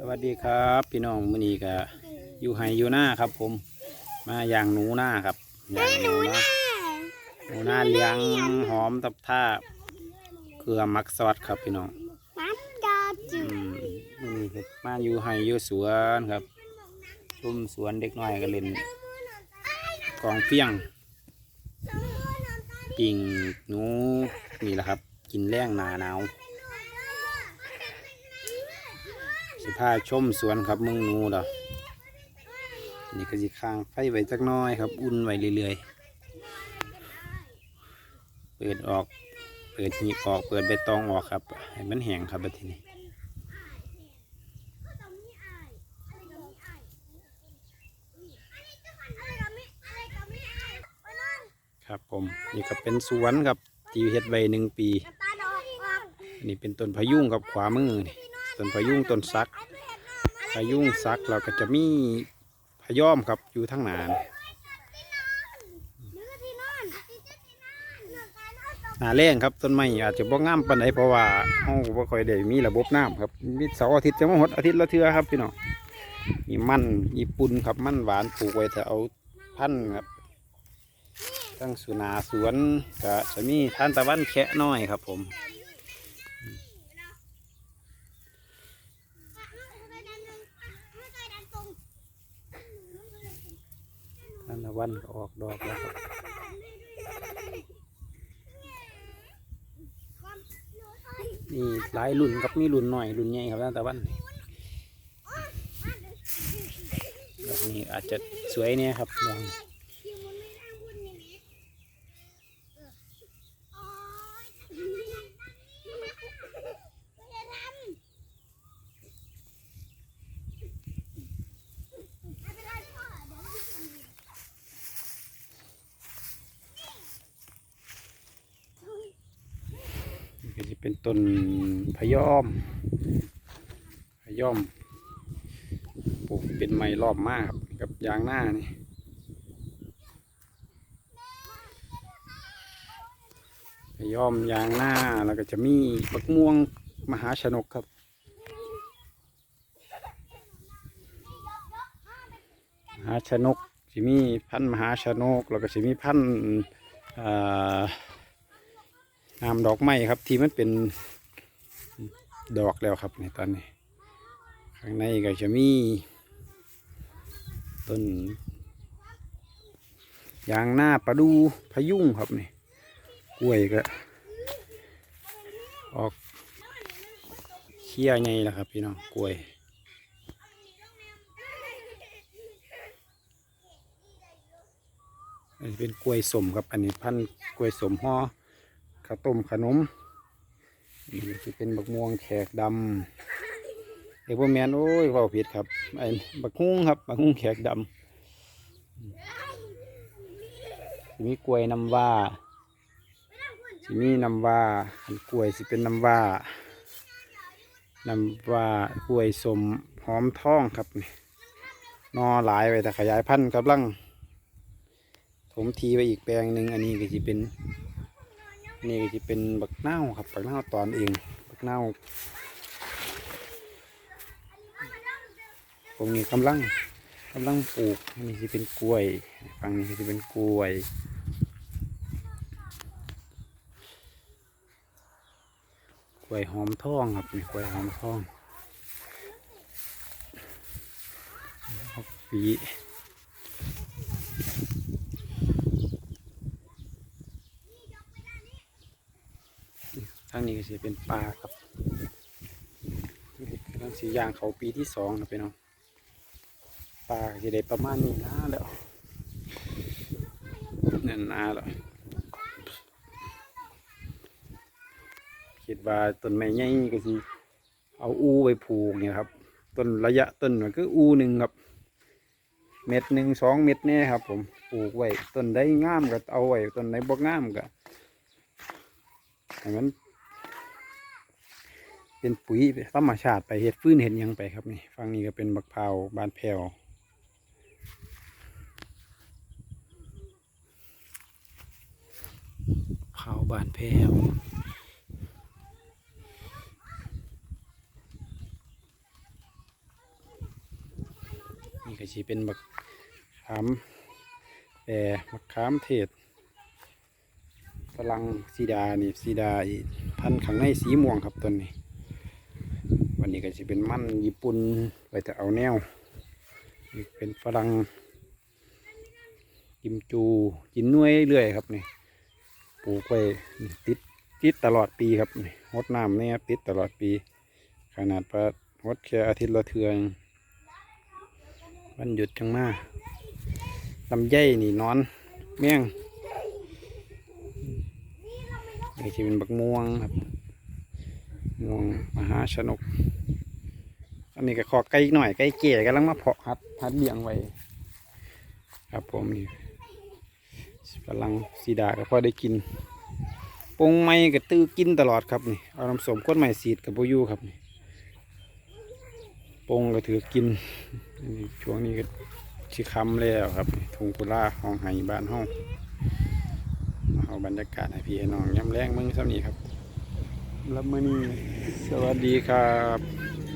สวัสดีครับ พี่น้องมื้อนี้ก็อยู่ไฮอยู่หน้าครับ ผม มาอย่างหนูหน้าครับอย่างหนูนะหนูหน้าเลี้ยงหอมตับท่าเกลือมักซอสครับพี่น้องน้ำดาจือืดมมื้อนี้ก็มาอยู่ไฮอยู่สวนครับรุ่มสวนเด็กน้อยก็เล่นกองเฟี้ยงปิ่งหนูนี่แหละครับ กินแรงหนาหนาว สิพาชมสวนครับมึงนูเด้อนี่ก็สิค้างไฟไว้จักน้อยครับ อุ่นไว้เรื่อยๆ เปิดออก เปิดหีบออก เปิดใบตองออกครับ ให้มันแห้งครับแบบนี้ครับผมนี่ก็เป็นสวนครับที่เฮ็ดไว้หนึ่งปี นี่เป็นต้นพยุงกับขวามือนี่ ต้นพยุงต้นซักพยุงซักเราก็จะมีพย้อมครับอยู่ทั้งนานหนาเอาศพหนาแรงครับต้นไม้อาจจะบ่งามปานใดเพราะว่าเฮาบ่ค่อยได้มีระบบน้ำครับมีเสาร์อาทิตย์จะมาหดอาทิตย์ละเทือครับพี่น้องมีมันญี่ปุ่นครับมันหวานปลูกไว้แต่เอาพันครับทั้งสุนาสวนก็จะมีทานตะวันแคะน้อยครับผมเคยดันลงไม่เคยดันตรง ทานตะ วันออกดอกแล้วครับมีหลายรุ่นครับมีรุ่นหน่อยรุ่นใหญ่ครับตั้งแต่วันนี้ดอกนี้อาจจะสวยเนี่ยครับดอกนี้ คิวมันไม่นั่งวุ่นอย่างนี้เออโอ๊ยไม่ได้ทำไม่เป็นไรพ่อเดี๋ยวพี่ทำเอง นี่ก็จะ เป็นต้นพยอม พยอมปลูกเป็นไม้รอบมากกับยางหน้านี่พะยอมยางหน้าแล้วก็จะมีบักม่วงมหาชนกครับมหาชนกสิมีพันมหาชนกแล้วก็สิมีพันอ่อ งามดอกไม้ครับที่มันเป็นดอกแล้วครับในตอนนี้ ข้างในก็จะมี ต้นยางหน้าประดูพยุงครับนี่กล้วยก็ ออกเขี้ยไงล่ะครับ พี่น้องกล้วยเป็นกล้วยสมครับ อันนี้พันกล้วยสมห่อ ข้าวต้มขนมนี่จะเป็นบักม่วงแขกดำเอกว่าแมนโอ้ยเว่าผิดครับไอ้บักฮุ้งครับบักฮุ้งแขกดำสิมีกล้วยน้ำว่าสิมีน้ำว่าอันกล้วยสิเป็นน้ำว่าน้ำว่ากล้วยสมหอมทองครับนี่นอหลายไปแต่ขยายพันธุ์กำลังผมทีไปอีกแปลงหนึ่งอันนี้ก็จะเป็น นี่ก็จะเป็นบักเน่าวครับบักเน่าวตอนเองบักเน่าวตรงนี้กำลังกำลังปลูกนนี้จะเป็นกล้วยฝั่งนี้จะเป็นกล้วยกล้วยหอมทองครับนี่กล้วยหอมทองปี ทางนี้ก็จะเป็นปลาครับกำลังสียางเขาปีที่สองนะพี่น้องปลาจะได้ประมาณนี้นะแล้วนั่นนาแล้วคิดว่าต้นไม้ใหญ่ก็สิเอาอูไปผูกเนี่ยครับต้นระยะต้นมันก็อูหนึ่งครับ เม็ดหนึ่งสองเม็ดเนี่ยครับ ผมปลูกไว้ต้นได้งามก็เอาไว้ต้นไหนบ่งามก็ให้มัน เป็นปุ๋ยธรรมชาติไปเห็ดฟื้นเห็ดยังไปครับนี่ฝั่งนี้ก็เป็นบักพร้าวบานแพรวพร้าวบานแพรวนี่ก็สิเป็นบักขามแต่บักขามเทศฝรั่งสีดานี่สีดาพันข้างในสีม่วงครับต้นนี้ วันนี้ก็จะเป็นมันญี่ปุ่นไปแต่เอาแนวนี่เป็นฝรั่งกิมจูกินน่วยเรื่อยครับนี่ปลูกไว้ติดติดตลอดปีครับนี่งดน้ำเนี่ยติดตลอดปี ขนาดประงดแค่อาทิตย์ละเทืองวันหยุดจังมาลำไยนี่นอน เมี่ยงนี่จะเป็นบักม่วงครับม่วงมหาชนก อันนี้ก็ขอไก่หน่อยไก่เก๋กำลังมาเพาะหัดหัดเลี้ยงไว้ ครับผมนี่กำลังสีดาก็พอได้กินปงไม้ก็ตื้อกินตลอดครับนี่เอาน้ำสมก้นใหม่สีดกับโบยูครับนี่ปงก็ถือกินนี่ช่วงนี้ก็ชิคำแล้วครับทุงกุล่าห้องไห้บ้านห้องเอาบรรยากาศให้พี่ให้น้องย้ำแรงมึงซ้ำนี้ครับรับมือนี้สวัสดีครับ